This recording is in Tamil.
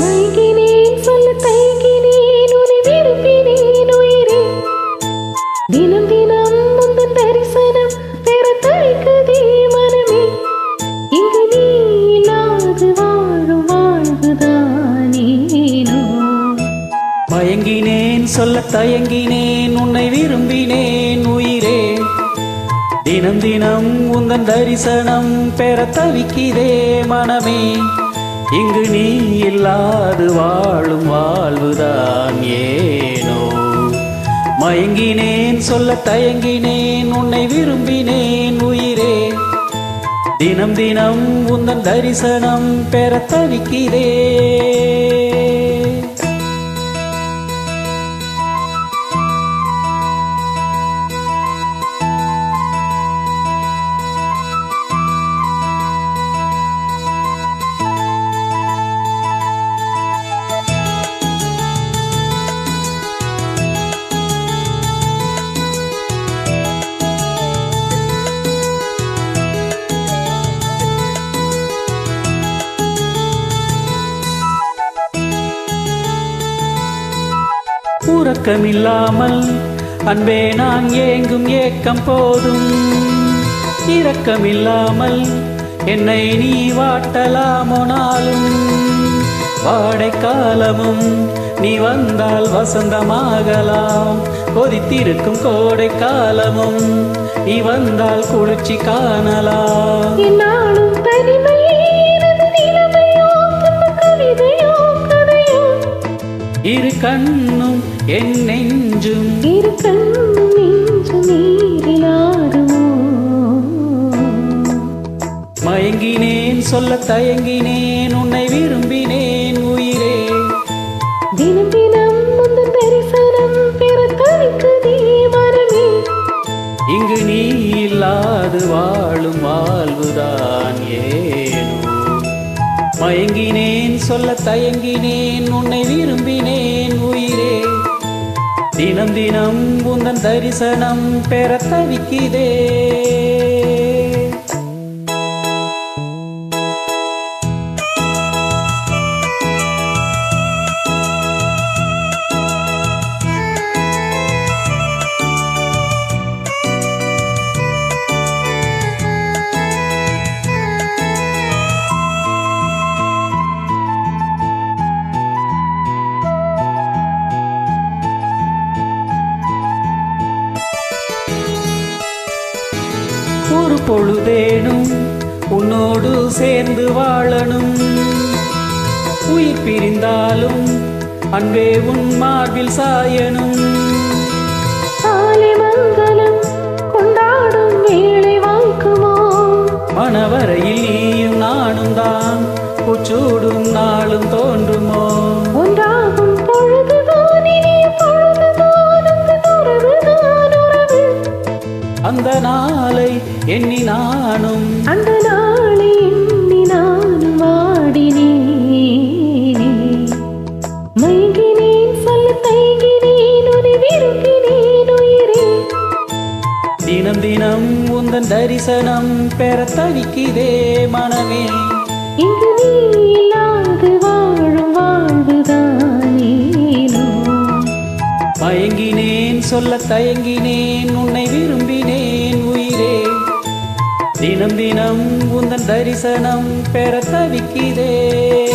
வைகினேன் சொல்ல மயங்கினேன் சொல்ல தயங்கினேன் உன்னை விரும்பினேன் உயிரே. தினம் தினம் உந்தன் தரிசனம் பெற தவிக்கிறே மனமே. இங்கு நீ இல்லாது வாழும் வாழ்வுதான் ஏனோ. மயங்கினேன் சொல்ல தயங்கினேன் உன்னை விரும்பினேன் உயிரே. தினம் தினம் உந்தன் தரிசனம் பெற தவிக்கிறேன் உறக்கமில்லாமல் அன்பே நான் ஏங்கும் ஏக்கம் போதும். இரக்கமில்லாமல் என்னை நீ வாட்டலாமோ நாளும். வாடை காலமும் நீ வந்தால் வசந்தமாகலாம். கொதித்திருக்கும் கோடை காலமும் நீ வந்தால் குளிர்ச்சி காணலாம். கதையோ இரு கண்ணும் என் நெஞ்சும் இரு நீரிலாடுமோ? மயங்கினேன் சொல்ல தயங்கினேன் உன்னை விரும்பினேன் உயிரே. தினம் தினம் உந்தன் தரிசனம் பெற தவிக்குதே மனமே இங்கு நீ இல்லாது வாழும் வாழ்வுதான் ஏனோ. மயங்கினேன் சொல்ல தயங்கினேன் உன்னை விரும்பினேன் தினம் தினம் உந்தன் தரிசனம் பெற தவிக்கிறேன் பொழுதேனும் உன்னோடு சேர்ந்து வாழணும். உயிர் பிரிந்தாலும் அன்பே உன் மார்பில் சாயணும். மணவரையில் நீயும் நானும் தான் உச்சூடும் நாளும் தோன்றுமோ. அந்த நாளை எண்ணி நானும். அந்த நாளை எண்ணி நானும் வாடினேனே மயங்கினேன் சொல்ல தயங்கினேன் உன்னை விரும்பினேன் உயிரே. தினம் தினம் உந்தன் தரிசனம் பெற தவிக்கிறே மனமே. இங்கு நீ இல்லாது வாழும் வாழ்வுதானேனோ சொல்ல தயங்கினேன் உன்னை விரும்பினேன் உயிரே. தினம் தினம் உந்தன் தரிசனம் பெற தவிக்கிறேன்